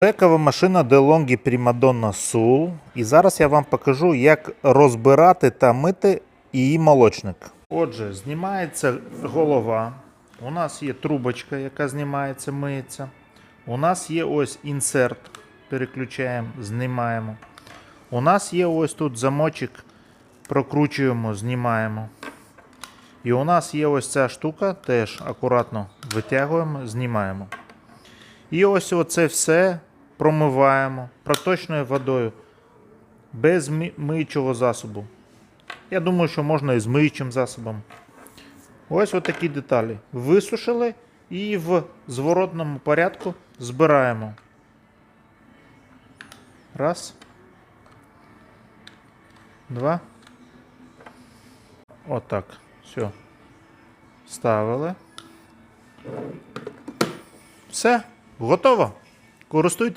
Трекова машина DeLonghi Primadonna Soul. І зараз я вам покажу, як розбирати та мити її молочник. Отже, знімається голова. У нас є трубочка, яка знімається, миється. У нас є ось інсерт. Переключаємо, знімаємо. У нас є ось тут замочок, прокручуємо, знімаємо. І у нас є ось ця штука, теж акуратно витягуємо, знімаємо. І ось оце все промиваємо проточною водою без миючого засобу. Я думаю, що можна і з миючим засобом. Ось отакі деталі. Висушили і в зворотному порядку збираємо. Раз. Два. Отак. Все. Ставили. Все, готово. Користуйтесь.